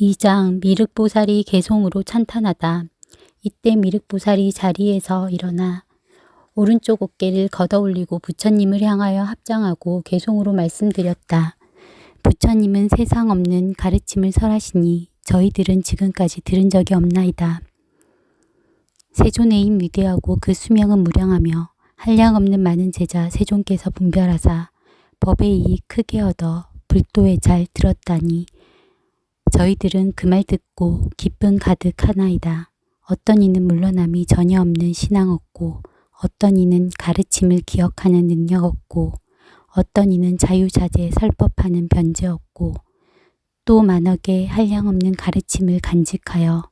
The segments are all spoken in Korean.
2장 미륵보살이 개송으로 찬탄하다. 이때 미륵보살이 자리에서 일어나 오른쪽 어깨를 걷어올리고 부처님을 향하여 합장하고 개송으로 말씀드렸다. 부처님은 세상 없는 가르침을 설하시니 저희들은 지금까지 들은 적이 없나이다. 세존의 힘 위대하고 그 수명은 무량하며 한량 없는 많은 제자 세존께서 분별하사 법의 이익 크게 얻어 불도에 잘 들었다니 저희들은 그 말 듣고 기쁨 가득하나이다. 어떤 이는 물러남이 전혀 없는 신앙 없고 어떤 이는 가르침을 기억하는 능력 없고 어떤 이는 자유자재 설법하는 변제 없고 또 만억의 한량없는 가르침을 간직하여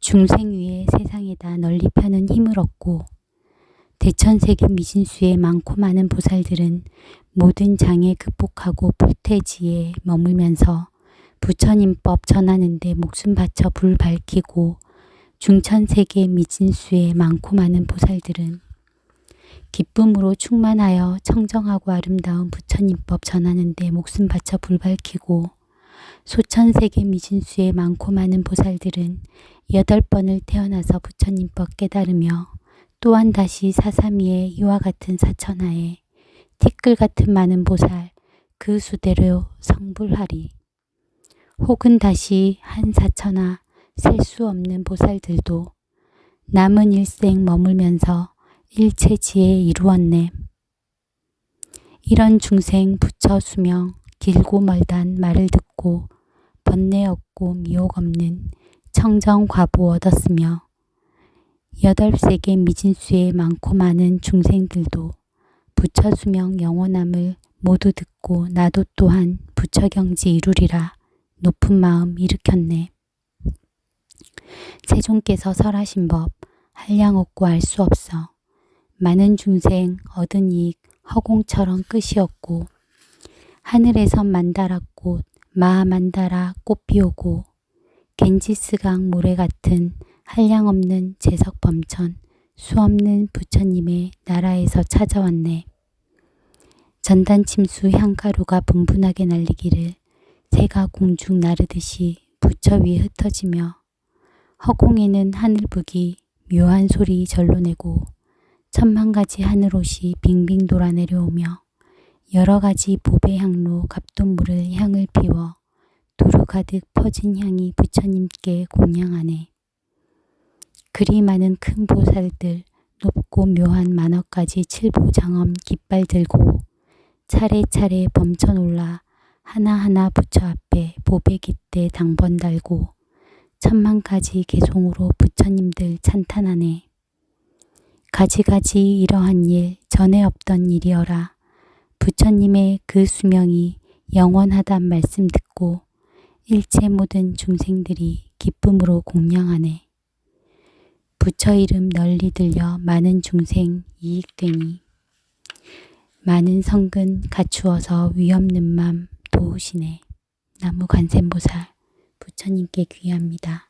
중생 위에 세상에다 널리 펴는 힘을 얻고 대천세계 미진수의 많고 많은 보살들은 모든 장애 극복하고 불태지에 머물면서 부처님법 전하는데 목숨 바쳐 불 밝히고 중천세계 미진수의 많고 많은 보살들은 기쁨으로 충만하여 청정하고 아름다운 부처님법 전하는데 목숨 바쳐 불 밝히고 소천세계 미진수의 많고 많은 보살들은 여덟 번을 태어나서 부처님법 깨달으며 또한 다시 사사미의 이와 같은 사천하에 티끌 같은 많은 보살 그 수대로 성불하리. 혹은 다시 한 사천하 셀 수 없는 보살들도 남은 일생 머물면서 일체지에 이루었네. 이런 중생 부처 수명 길고 멀단 말을 듣고 번뇌 없고 미혹 없는 청정 과보 얻었으며 여덟 세계 미진수의 많고 많은 중생들도 부처 수명 영원함을 모두 듣고 나도 또한 부처 경지 이루리라 높은 마음 일으켰네. 세존께서 설하신 법 한량 없고 알 수 없어 많은 중생 얻은 이익 허공처럼 끝이 없고 하늘에선 만다라 꽃 마하만다라 꽃 피우고 겐지스강 모래 같은 한량 없는 재석 범천 수 없는 부처님의 나라에서 찾아왔네. 전단 침수 향가루가 분분하게 날리기를 새가 공중 나르듯이 부처 위에 흩어지며 허공에는 하늘북이 묘한 소리 절로 내고 천만 가지 하늘옷이 빙빙 돌아 내려오며 여러 가지 보배 향로 갑돈물을 향을 피워 두루 가득 퍼진 향이 부처님께 공양하네. 그리 많은 큰 보살들 높고 묘한 만억가지 칠보장엄 깃발 들고 차례차례 범천 올라 하나하나 부처 앞에 보배깃대 당번 달고 천만 가지 개송으로 부처님들 찬탄하네. 가지가지 이러한 일 전에 없던 일이어라. 부처님의 그 수명이 영원하단 말씀 듣고 일체 모든 중생들이 기쁨으로 공양하네. 부처 이름 널리 들려 많은 중생 이익되니 많은 성근 갖추어서 위없는 맘 도우시네. 나무 관세음보살 부처님께 귀합니다.